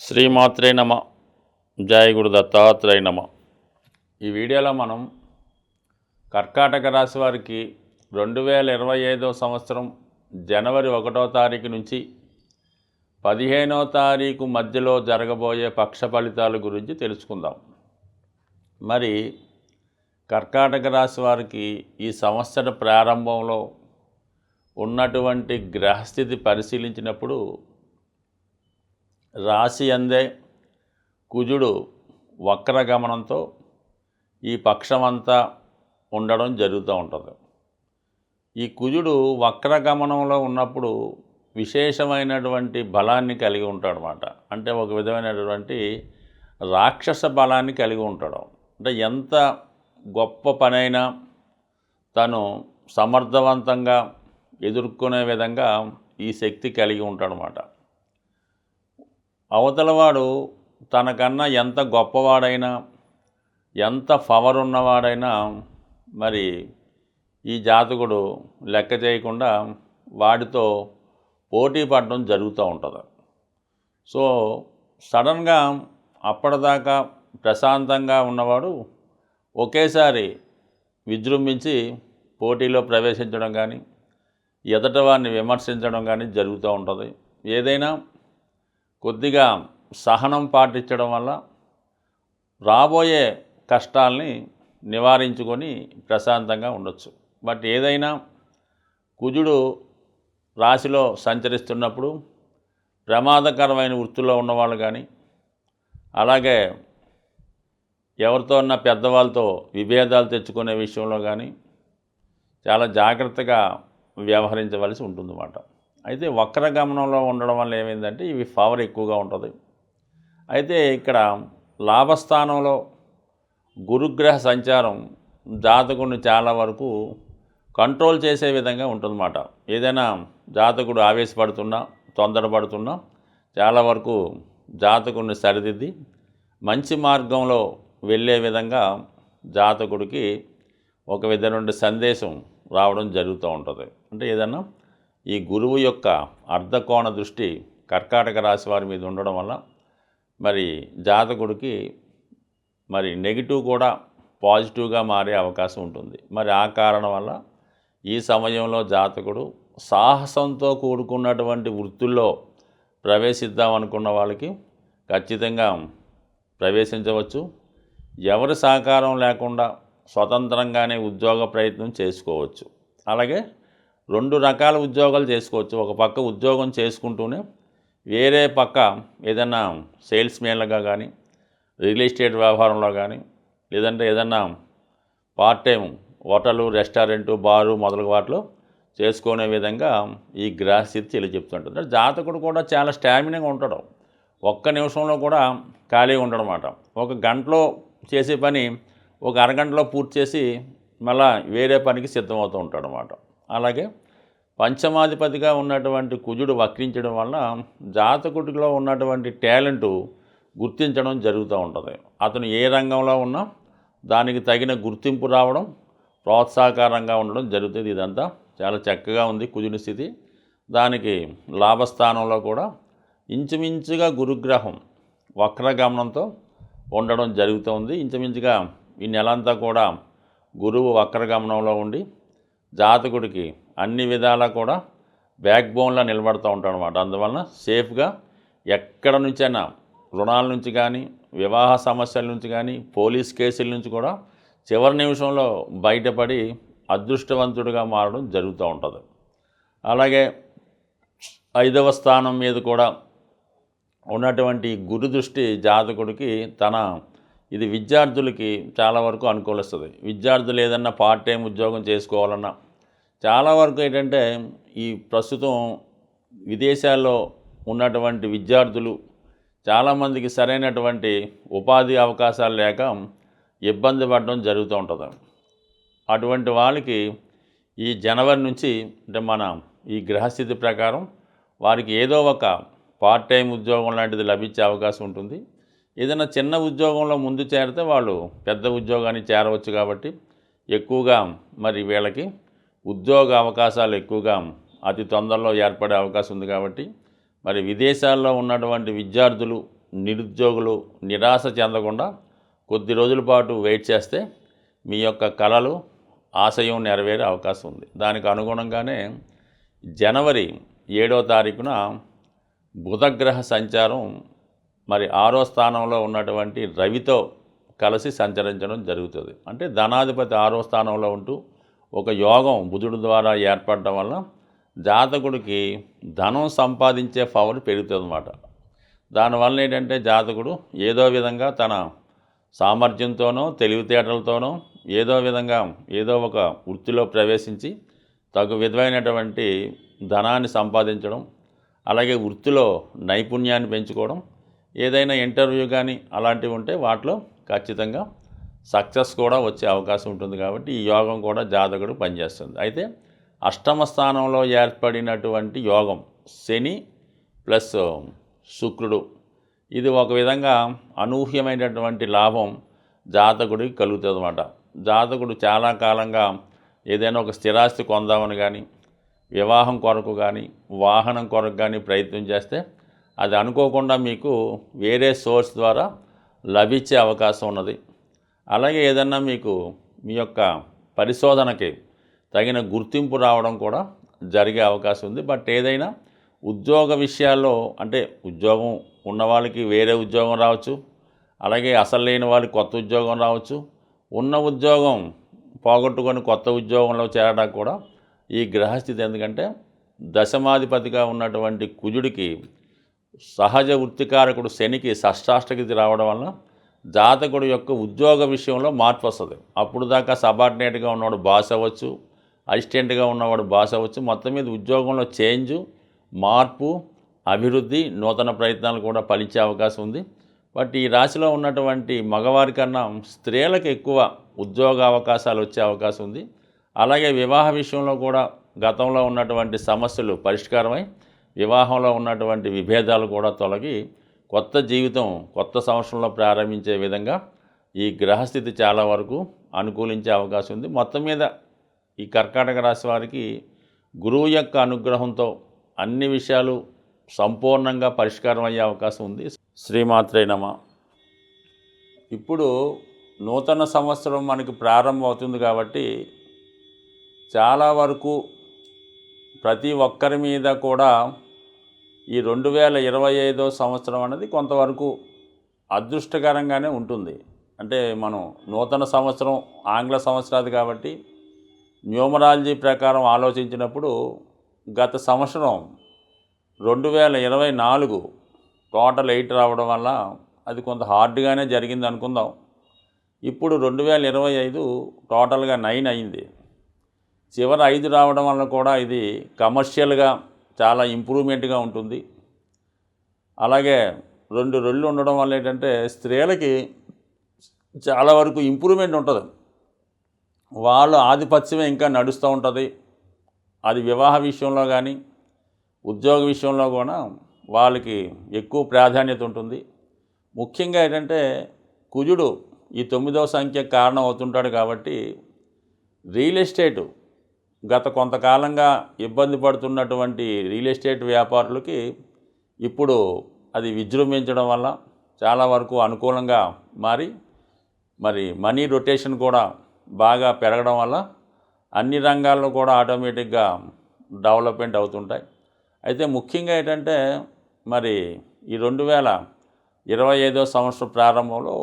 శ్రీమాత్రే నమ. జయ గురు దత్తాత్రేయ నమ. ఈ వీడియోలో మనం కర్కాటక రాశి వారికి రెండు వేల ఇరవై ఐదో సంవత్సరం జనవరి ఒకటో తారీఖు నుంచి పదిహేనో తారీఖు మధ్యలో జరగబోయే పక్ష ఫలితాల గురించి తెలుసుకుందాం. మరి కర్కాటక రాశి వారికి ఈ సంవత్సర ప్రారంభంలో ఉన్నటువంటి గ్రహస్థితి పరిశీలించినప్పుడు రాశి అందే కుజుడు వక్రగమనంతో ఈ పక్షమంతా ఉండడం జరుగుతూ ఉంటుంది. ఈ కుజుడు వక్రగమనంలో ఉన్నప్పుడు విశేషమైనటువంటి బలాన్ని కలిగి ఉంటాడు అనమాట అంటే ఒక విధమైనటువంటి రాక్షస బలాన్ని కలిగి ఉంటాడు. అంటే ఎంత గొప్ప పనైనా తను సమర్థవంతంగా ఎదుర్కొనే విధంగా ఈ శక్తి కలిగి ఉంటాడనమాట అవతలవాడు తనకన్నా ఎంత గొప్పవాడైనా ఎంత పవర్ ఉన్నవాడైనా మరి ఈ జాతకుడు లెక్క చేయకుండా వాడితో పోటీ పడడం జరుగుతూ ఉంటుంది. సో సడన్గా అప్పటిదాకా ప్రశాంతంగా ఉన్నవాడు ఒకేసారి విజృంభించి పోటీలో ప్రవేశించడం కానీ ఎదట వారిని విమర్శించడం కానీ జరుగుతూ ఉంటుంది. ఏదైనా కొద్దిగా సహనం పాటించడం వల్ల రాబోయే కష్టాల్ని నివారించుకొని ప్రశాంతంగా ఉండొచ్చు. బట్ ఏదైనా కుజుడు రాశిలో సంచరిస్తున్నప్పుడు ప్రమాదకరమైన వృత్తిలో ఉన్నవాళ్ళు కానీ అలాగే ఎవరితో ఉన్న పెద్దవాళ్ళతో విభేదాలు తెచ్చుకునే విషయంలో కానీ చాలా జాగ్రత్తగా వ్యవహరించవలసి ఉంటుందన్నమాట. అయితే వక్రగమనంలో ఉండడం వల్ల ఏమైందంటే ఇవి పవర్ ఎక్కువగా ఉంటుంది. అయితే ఇక్కడ లాభస్థానంలో గురుగ్రహ సంచారం జాతకుడిని చాలా వరకు కంట్రోల్ చేసే విధంగా ఉంటుందన్నమాట. ఏదైనా జాతకుడు ఆవేశపడుతున్నా తొందరపడుతున్నా చాలా వరకు జాతకుడిని సరిదిద్ది మంచి మార్గంలో వెళ్ళే విధంగా జాతకుడికి ఒక విధమైన సందేశం రావడం జరుగుతూ ఉంటుంది. అంటే ఏదన్నా ఈ గురువు యొక్క అర్ధకోణ దృష్టి కర్కాటక రాశి వారి మీద ఉండడం వల్ల మరి జాతకుడికి మరి నెగిటివ్ కూడా పాజిటివ్గా మారే అవకాశం ఉంటుంది. మరి ఆ కారణం వల్ల ఈ సమయంలో జాతకుడు సాహసంతో కూడుకున్నటువంటి వృత్తుల్లో ప్రవేశిద్దాం అనుకున్న వాళ్ళకి ఖచ్చితంగా ప్రవేశించవచ్చు. ఎవరి సహకారం లేకుండా స్వతంత్రంగానే ఉద్యోగ ప్రయత్నం చేసుకోవచ్చు. అలాగే రెండు రకాల ఉద్యోగాలు చేసుకోవచ్చు. ఒక పక్క ఉద్యోగం చేసుకుంటూనే వేరే పక్క ఏదైనా సేల్స్ మ్యాన్లుగా కానీ రియల్ ఎస్టేట్ వ్యవహారంలో కానీ లేదంటే ఏదన్నా part time hotel restaurant bar మొదలగు వాటిలో చేసుకునే విధంగా ఈ గ్రహస్థితి తెలియజెప్తుంటుంది. అంటే జాతకుడు కూడా చాలా స్టామినాగా ఉంటాడు. ఒక్క నిమిషంలో కూడా ఖాళీ ఉండడమాట. ఒక గంటలో చేసే పని ఒక అరగంటలో పూర్తి చేసి మళ్ళా వేరే పనికి సిద్ధమవుతూ ఉంటాడు అనమాట అలాగే పంచమాధిపతిగా ఉన్నటువంటి కుజుడు వక్రించడం వల్ల జాతకుడిలో ఉన్నటువంటి టాలెంటు గుర్తించడం జరుగుతూ ఉంటుంది. అతను ఏ రంగంలో ఉన్నా దానికి తగిన గుర్తింపు రావడం ప్రోత్సాహకరంగా ఉండడం జరుగుతుంది. ఇదంతా చాలా చక్కగా ఉంది కుజుని స్థితి. దానికి లాభస్థానంలో కూడా ఇంచుమించుగా గురుగ్రహం వక్రగమనంతో ఉండడం జరుగుతుంది ఇంచుమించుగా ఈ నెలంతా కూడా గురువు వక్రగమనంలో ఉండి జాతకుడికి అన్ని విధాలా కూడా బ్యాక్ బోన్లా నిలబడుతూ ఉంటాడు అనమాట అందువలన సేఫ్గా ఎక్కడ నుంచైనా రుణాల నుంచి కానీ వివాహ సమస్యల నుంచి కానీ పోలీస్ కేసుల నుంచి కూడా చివరి నిమిషంలో బయటపడి అదృష్టవంతుడిగా మారడం జరుగుతూ ఉంటుంది. అలాగే ఐదవ స్థానం మీద కూడా ఉన్నటువంటి గురు దృష్టి జాతకుడికి తన ఇది విద్యార్థులకి చాలా వరకు అనుకూలిస్తుంది. విద్యార్థులు ఏదన్నా పార్ట్ టైం ఉద్యోగం చేసుకోవాలన్నా చాలా వరకు ఏంటంటే ఈ ప్రస్తుతం విదేశాల్లో ఉన్నటువంటి విద్యార్థులు చాలామందికి సరైనటువంటి ఉపాధి అవకాశాలు లేక ఇబ్బంది పడడం జరుగుతూ ఉంటుంది. అటువంటి వాళ్ళకి ఈ జనవరి నుంచి అంటే మన ఈ గ్రహస్థితి ప్రకారం వారికి ఏదో ఒక పార్ట్ టైం ఉద్యోగం లాంటిది లభించే అవకాశం ఉంటుంది. ఏదైనా చిన్న ఉద్యోగంలో ముందు చేరితే వాళ్ళు పెద్ద ఉద్యోగాన్ని చేరవచ్చు కాబట్టి ఎక్కువగా మరి వీళ్ళకి ఉద్యోగ అవకాశాలు ఎక్కువగా అతి తొందరలో ఏర్పడే అవకాశం ఉంది కాబట్టి మరి విదేశాల్లో ఉన్నటువంటి విద్యార్థులు నిరుద్యోగులు నిరాశ చెందకుండా కొద్ది రోజుల పాటు వెయిట్ చేస్తే మీ యొక్క కళలు ఆశయం నెరవేరే అవకాశం ఉంది. దానికి అనుగుణంగానే జనవరి ఏడో తారీఖున బుధగ్రహ సంచారం మరి ఆరో స్థానంలో ఉన్నటువంటి రవితో కలిసి సంచరించడం జరుగుతుంది. అంటే ధనాధిపతి ఆరో స్థానంలో ఉంటూ ఒక యోగం బుధుడు ద్వారా ఏర్పడడం వల్ల జాతకుడికి ధనం సంపాదించే పవర్ పెరుగుతుంది అన్నమాట దానివల్ల ఏంటంటే జాతకుడు ఏదో విధంగా తన సామర్థ్యంతోనో తెలివితేటలతోనో ఏదో విధంగా ఏదో ఒక వృత్తిలో ప్రవేశించి తగు విధమైనటువంటి ధనాన్ని సంపాదించడం అలాగే వృత్తిలో నైపుణ్యాన్ని పెంచుకోవడం ఏదైనా ఇంటర్వ్యూ కానీ అలాంటివి ఉంటే వాటిలో ఖచ్చితంగా సక్సెస్ కూడా వచ్చే అవకాశం ఉంటుంది కాబట్టి ఈ యోగం కూడా జాతకుడు పనిచేస్తుంది. అయితే అష్టమ స్థానంలో ఏర్పడినటువంటి యోగం శని ప్లస్ శుక్రుడు. ఇది ఒక విధంగా అనూహ్యమైనటువంటి లాభం జాతకుడికి కలుగుతుంది అనమాట జాతకుడు చాలా కాలంగా ఏదైనా ఒక స్థిరాస్తి కొందామని కానీ వివాహం కొరకు కానీ వాహనం కొరకు కానీ ప్రయత్నం చేస్తే అది అనుకోకుండా మీకు వేరే సోర్స్ ద్వారా లభించే అవకాశం ఉన్నది. అలాగే ఏదన్నా మీకు మీ యొక్క పరిశోధనకి తగిన గుర్తింపు రావడం కూడా జరిగే అవకాశం ఉంది. బట్ ఏదైనా ఉద్యోగ విషయాల్లో అంటే ఉద్యోగం ఉన్న వాళ్ళకి వేరే ఉద్యోగం రావచ్చు. అలాగే అసలు లేని వాళ్ళకి కొత్త ఉద్యోగం రావచ్చు. ఉన్న ఉద్యోగం పోగొట్టుకొని కొత్త ఉద్యోగంలో చేరడానికి కూడా ఈ గ్రహస్థితి. ఎందుకంటే దశమాధిపతిగా ఉన్నటువంటి కుజుడికి సహజ వృత్తికారకుడు శనికి షష్టాష్టగితి రావడం వలన జాతకుడు యొక్క ఉద్యోగ విషయంలో మార్పు వస్తుంది. అప్పుడు దాకా సబార్డినేట్గా ఉన్నవాడు బాస్ అవ్వచ్చు అసిస్టెంట్గా ఉన్నవాడు బాస్ అవ్వచ్చు. మొత్తం మీద ఉద్యోగంలో చేంజ్ మార్పు అభివృద్ధి నూతన ప్రయత్నాలు కూడా ఫలించే అవకాశం ఉంది. బట్ ఈ రాశిలో ఉన్నటువంటి మగవారి కన్నా స్త్రీలకు ఎక్కువ ఉద్యోగ అవకాశాలు వచ్చే అవకాశం ఉంది. అలాగే వివాహ విషయంలో కూడా గతంలో ఉన్నటువంటి సమస్యలు పరిష్కారమై వివాహంలో ఉన్నటువంటి విభేదాలు కూడా తొలగి కొత్త జీవితం కొత్త సంవత్సరంలో ప్రారంభించే విధంగా ఈ గ్రహస్థితి చాలా వరకు అనుకూలించే అవకాశం ఉంది. మొత్తం మీద ఈ కర్కాటక రాశి వారికి గురువు యొక్క అనుగ్రహంతో అన్ని విషయాలు సంపూర్ణంగా పరిష్కారం అయ్యే అవకాశం ఉంది. శ్రీమాత్రే నమ. ఇప్పుడు నూతన సంవత్సరం మనకి ప్రారంభం అవుతుంది కాబట్టి చాలా వరకు ప్రతి ఒక్కరి మీద కూడా ఈ రెండు వేల ఇరవై ఐదో సంవత్సరం అనేది కొంతవరకు అదృష్టకరంగానే ఉంటుంది. అంటే మనం నూతన సంవత్సరం ఆంగ్ల సంవత్సరాది కాబట్టి న్యూమరాలజీ ప్రకారం ఆలోచించినప్పుడు గత సంవత్సరం రెండు వేల ఇరవై నాలుగు టోటల్ ఎయిట్ రావడం వల్ల అది కొంత హార్డ్గానే జరిగింది అనుకుందాం. ఇప్పుడు రెండు వేల ఇరవై ఐదు టోటల్గా నైన్ అయింది. చివరి ఐదు రావడం వల్ల కూడా ఇది కమర్షియల్గా చాలా ఇంప్రూవ్మెంట్గా ఉంటుంది. అలాగే రెండు రెళ్ళు ఉండడం వల్ల ఏంటంటే స్త్రీలకి చాలా వరకు ఇంప్రూవ్మెంట్ ఉంటుంది. వాళ్ళ ఆధిపత్యమే ఇంకా నడుస్తూ ఉంటుంది. అది వివాహ విషయంలో కానీ ఉద్యోగ విషయంలో కూడా వాళ్ళకి ఎక్కువ ప్రాధాన్యత ఉంటుంది. ముఖ్యంగా ఏంటంటే కుజుడు ఈ తొమ్మిదవ సంఖ్య కారణం అవుతుంటాడు కాబట్టి రియల్ ఎస్టేటు గత కొంతకాలంగా ఇబ్బంది పడుతున్నటువంటి రియల్ ఎస్టేట్ వ్యాపారులకి ఇప్పుడు అది విజృంభించడం వల్ల చాలా వరకు అనుకూలంగా మారి మరి మనీ రొటేషన్ కూడా బాగా పెరగడం వల్ల అన్ని రంగాల్లో కూడా ఆటోమేటిక్గా డెవలప్మెంట్ అవుతుంటాయి. అయితే ముఖ్యంగా ఏంటంటే మరి ఈ రెండు వేల ఇరవై ఐదో సంవత్సరం ప్రారంభంలో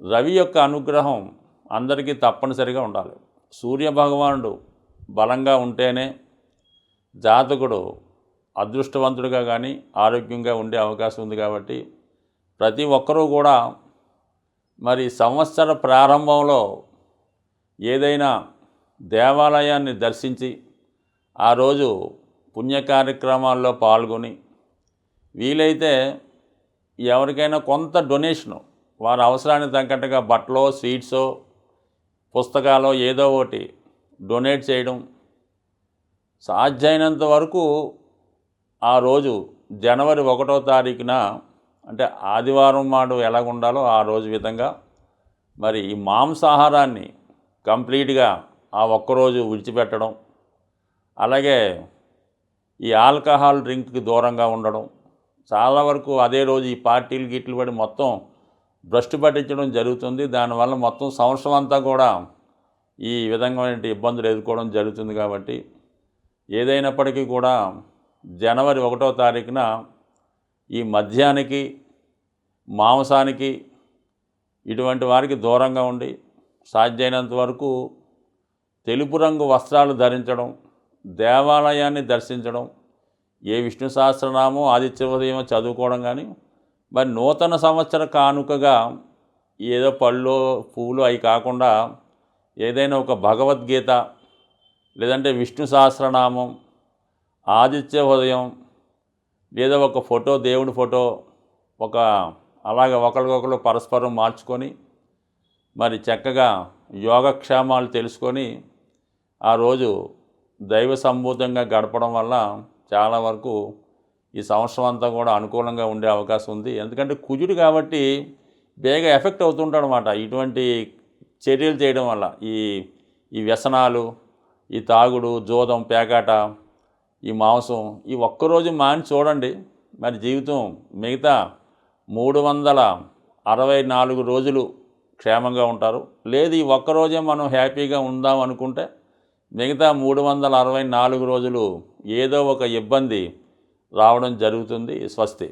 రవి యొక్క అనుగ్రహం అందరికీ తప్పనిసరిగా ఉండాలి. సూర్య భగవానుడు బలంగా ఉంటేనే జాతకుడు అదృష్టవంతుడిగా కానీ ఆరోగ్యంగా ఉండే అవకాశం ఉంది కాబట్టి ప్రతి ఒక్కరూ కూడా మరి సంవత్సర ప్రారంభంలో ఏదైనా దేవాలయాన్ని దర్శించి ఆ రోజు పుణ్య కార్యక్రమాల్లో పాల్గొని వీలైతే ఎవరికైనా కొంత డొనేషను వారి అవసరానికి తగ్గట్టుగా బట్టలో స్వీట్సో పుస్తకాలో ఏదో ఒకటి డొనేట్ చేయడం సాధ్యమైనంత వరకు ఆ రోజు జనవరి ఒకటో తారీఖున అంటే ఆదివారం నాడు ఎలాగ ఉండాలో ఆ రోజు విధంగా మరి ఈ మాంసాహారాన్ని కంప్లీట్గా ఆ ఒక్కరోజు చాలా వరకు అదే రోజు ఈ పార్టీలు గిట్లు పడి మొత్తం భ్రష్టు పట్టించడం జరుగుతుంది. దానివల్ల మొత్తం సంవత్సరం అంతా కూడా ఈ విధంగా ఇబ్బందులు ఎదుర్కోవడం జరుగుతుంది కాబట్టి ఏదైనప్పటికీ కూడా జనవరి ఒకటో తారీఖున ఈ మద్యానికి మాంసానికి ఇటువంటి వారికి దూరంగా ఉండి సాధ్యమైనంత వరకు తెలుపు రంగు వస్త్రాలు ధరించడం దేవాలయాన్ని దర్శించడం ఏ విష్ణు సహస్రనామో ఆదిత్య ఉదయమో చదువుకోవడం కానీ మరి నూతన సంవత్సర కానుకగా ఏదో పళ్ళు పూలు అవి కాకుండా ఏదైనా ఒక భగవద్గీత లేదంటే విష్ణు సహస్రనామం ఆదిత్య ఉదయం లేదా ఒక ఫోటో దేవుడి ఫోటో ఒక అలాగ ఒకరికొకరు పరస్పరం మార్చుకొని మరి చక్కగా యోగక్షేమాలు తెలుసుకొని ఆ రోజు దైవ సంభూతంగా గడపడం వల్ల చాలా వరకు ఈ సంవత్సరం అంతా కూడా అనుకూలంగా ఉండే అవకాశం ఉంది. ఎందుకంటే కుజుడు కాబట్టి బేగా ఎఫెక్ట్ అవుతుంటాడు అనమాట ఇటువంటి చర్యలు చేయడం వల్ల ఈ ఈ వ్యసనాలు ఈ తాగుడు జోదం పేకాట ఈ మాంసం ఈ ఒక్కరోజు మాని చూడండి. మరి జీవితం మిగతా మూడు వందల అరవై నాలుగు రోజులు క్షేమంగా ఉంటారు. లేదు ఈ ఒక్కరోజే మనం హ్యాపీగా ఉందాం అనుకుంటే మిగతా మూడు వందల అరవై నాలుగు రోజులు ఏదో ఒక ఇబ్బంది రావడం జరుగుతుంది. స్వస్తి.